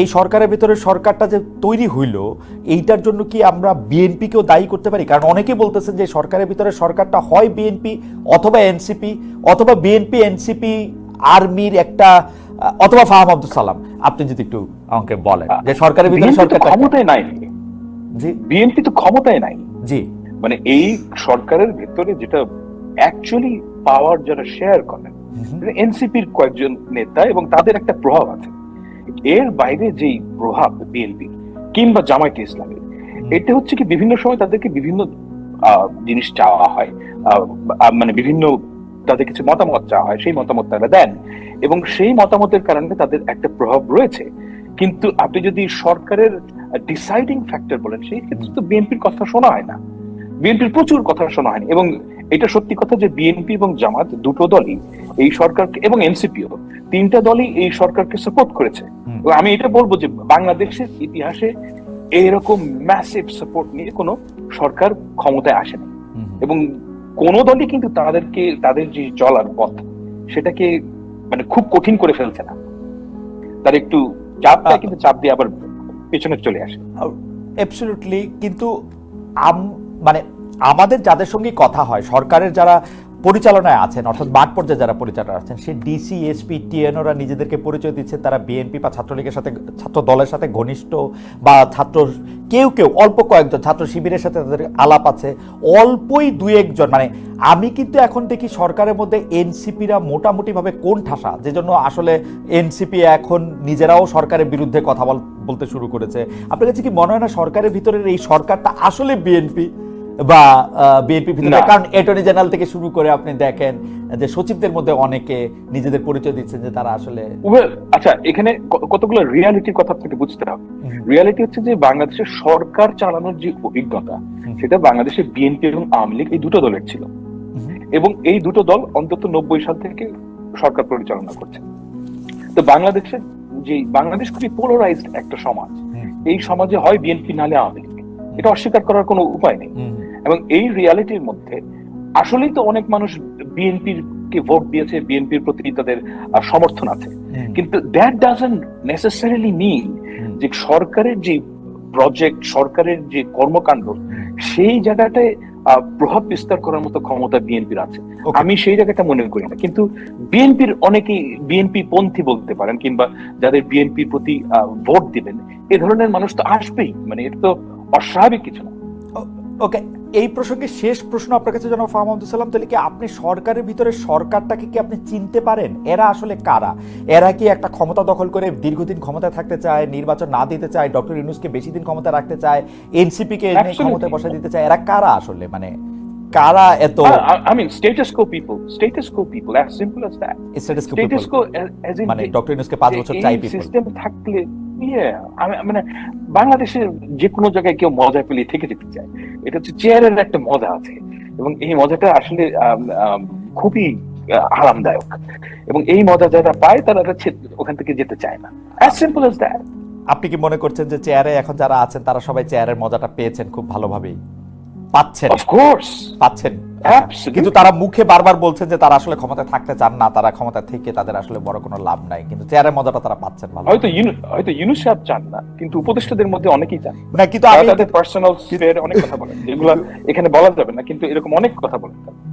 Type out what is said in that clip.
এই সরকারের ভিতরে সরকারটা যে তৈরি হইল এইটার জন্য কি আমরা বিএনপিকেও দায়ী করতে পারি? কারণ অনেকে বলতেছেন যে সরকারের ভিতরে সরকারটা হয় বিএনপি অথবা এনসিপি অথবা বিএনপি এনসিপি আর্মির একটা অথবা ফাহাম আব্দুল সালাম। আপনি যদি একটু আমাকে বলেন যে সরকারের ভিতরে তো ক্ষমতায় নাই। জি। বিএনপি তো ক্ষমতায় নাই। জি। মানে এই সরকারের ভেতরে যেটা অ্যাকচুয়ালি পাওয়ার যারা শেয়ার করেন এনসিপির কয়েকজন নেতা এবং তাদের একটা প্রভাব আছে। এর বাইরে যেই প্রভাব বিএনপি কিংবা জামায়াতে ইসলামের এটা হচ্ছে কি বিভিন্ন সময় তাদেরকে বিভিন্ন জিনিস চাওয়া হয় মানে বিভিন্ন তাদের কিছু মতামত চাওয়া হয়, সেই মতামত তারা দেন এবং সেই মতামতের কারণে তাদের একটা প্রভাব রয়েছে। কিন্তু আপনি যদি সরকারের ডিসাইডিং ফ্যাক্টর বলেন, সেই ক্ষেত্রে তো বিএনপির কথা শোনা হয় না। বিএনপির প্রচুর কথা শোনা হয়নি। এবং এটা সত্যি কথা যে বিএনপি এবং জামাত দুটো দলই এই সরকারকে এবং এনসিপিও তিনটা দলই এই সরকারকে সাপোর্ট করেছে। আমি এটা বলব যে বাংলাদেশের ইতিহাসে এরকম ম্যাসিভ সাপোর্ট নিয়ে কোনো সরকার ক্ষমতায় আসেনি। এবং কোন দলই কিন্তু তাদেরকে তাদের যে চলার পথ সেটাকে মানে খুব কঠিন করে ফেলছে না। তার একটু চাপ দেয় কিন্তু চাপ দিয়ে আবার পেছনে চলে আসে। অ্যাবসলিউটলি কিন্তু আম- মানে আমাদের যাদের সঙ্গে কথা হয়, সরকারের যারা পরিচালনায় আছেন, অর্থাৎ মাঠ পর্যায়ে যারা পরিচালনা আছেন, সেই ডিসি এসপি টিএনওরা নিজেদেরকে পরিচয় দিচ্ছে তারা বিএনপি বা ছাত্রলীগের সাথে, ছাত্র দলের সাথে ঘনিষ্ঠ বা ছাত্র কেউ কেউ, অল্প কয়েকজন ছাত্র শিবিরের সাথে তাদের আলাপ আছে, অল্পই দু একজন। মানে আমি কিন্তু এখন দেখি সরকারের মধ্যে এনসিপিরা মোটামুটিভাবে কোন ঠাসা যে জন্য আসলে এনসিপি এখন নিজেরাও সরকারের বিরুদ্ধে কথা বল- বলতে শুরু করেছে। আপনার কাছে কি মনে হয় না সরকারের ভিতরের এই সরকারটা আসলে বিএনপি বা বিএনপি ভিতরে। কারণ অ্যাটর্নি জেনারেল থেকে শুরু করে আপনি দেখেন যে সচিবদের মধ্যে অনেকে নিজেদের পরিচয় দিচ্ছেন যে তারা আসলে আচ্ছা এখানে কতগুলো রিয়ালিটির কথা আপনাকে বুঝতে হবে। রিয়ালিটি হচ্ছে যে বাংলাদেশের সরকার চালানোর যে অভিজ্ঞতা সেটা বাংলাদেশের বিএনপি এবং আওয়ামী লীগ এই দুটো দলের ছিল। এবং এই দুটো দল অন্তত নব্বই সাল থেকে সরকার পরিচালনা করছে। তো বাংলাদেশের যে বাংলাদেশ খুবই পোলারাইজড একটা সমাজ। এই সমাজে হয় বিএনপি নালে আওয়ামী লীগ। এটা অস্বীকার করার কোনো উপায় নেই। এবং এই রিয়ালিটির মধ্যে আসলেই তো অনেক মানুষ বিএনপির কে ভোট দিয়েছে বিএনপির প্রতি তাদের সমর্থন আছে। কিন্তু দ্যাট ডাজন্ট নেসেসারিলি মিন যে সরকারের যে প্রজেক্ট সরকারের যে কর্মকাণ্ড সেই জায়গাটায় প্রভাব বিস্তার করার মতো ক্ষমতা বিএনপির আছে। আমি সেই জায়গাটা মনে করি না। কিন্তু বিএনপির অনেকেই বিএনপি পন্থী বলতে পারেন কিংবা যাদের বিএনপির প্রতি ভোট দিবেন এ ধরনের মানুষ তো আসবেই। মানে এটা তো অস্বাভাবিক কিছু না। ওকে এই প্রসঙ্গে শেষ প্রশ্ন আপনার কাছে জনাব ফাহম আব্দুল সালাম তাহলে কি আপনি সরকারের ভিতরে সরকারটাকে কি আপনি চিনতে পারেন? এরা আসলে কারা? এরা কি একটা ক্ষমতা দখল করে দীর্ঘদিন ক্ষমতায় থাকতে চায় নির্বাচন না দিতে চায় ডক্টর ইউনুসকে বেশি দিন ক্ষমতা রাখতে চায় এনসিপি কে. ক্ষমতায় বসে দিতে চায় এরা কারা আসলে? মানে কারা এত I mean status quo people status quo people as simple as that status quo in মানে ডক্টর ইউনুসকে পাঁচ বছর চাই পিপল সিস্টেম থাকলে মানে বাংলাদেশের যে কোনো জায়গায় কেউ মজা পেলে থেকে যেতে চায়। এটা হচ্ছে চেয়ারের একটা মজা আছে এবং এই মজাটা আসলে খুবই আরামদায়ক। এবং এই মজা যারা পায় তারা ওখান থেকে যেতে চায় না। অ্যাজ সিম্পল অ্যাজ দ্যাট আপনি কি মনে করছেন যে চেয়ারে এখন যারা আছেন তারা সবাই চেয়ারের মজাটা পেয়েছেন খুব ভালোভাবেই? পাচ্ছেন। অফ কোর্স পাচ্ছেন. কিন্তু তারা মুখে বারবার বলছেন যে তারা আসলে ক্ষমতায় থাকতে চান না তারা ক্ষমতা থেকে তাদের আসলে বড় কোনো লাভ নাই। কিন্তু চেয়ারের মজাটা তারা পাচ্ছেন ভালো। হয়তো ইউনু- হয়তো ইউনুস সাহেব চান না কিন্তু উপদেষ্টাদের মধ্যে অনেকেই চান। না কিন্তু আমি তাদের পার্সোনাল স্পেয়ার অনেক কথা বলেন যেগুলো এখানে বলা যাবে না কিন্তু এরকম অনেক কথা বলেন।